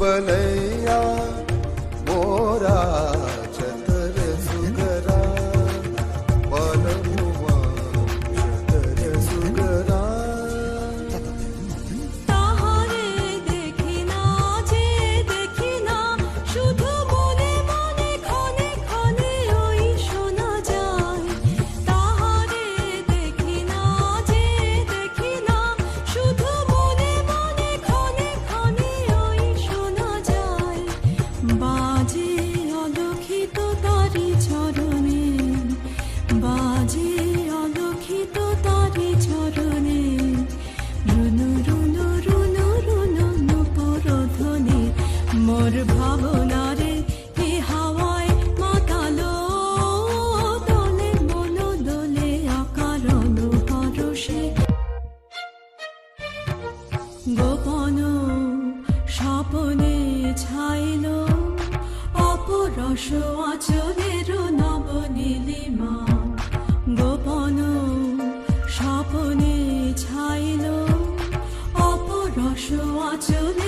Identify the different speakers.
Speaker 1: திருப்பலையா மோரா রস আচলের নবনীলিমা গোপন স্বপনে ছাইল অপরস আচলের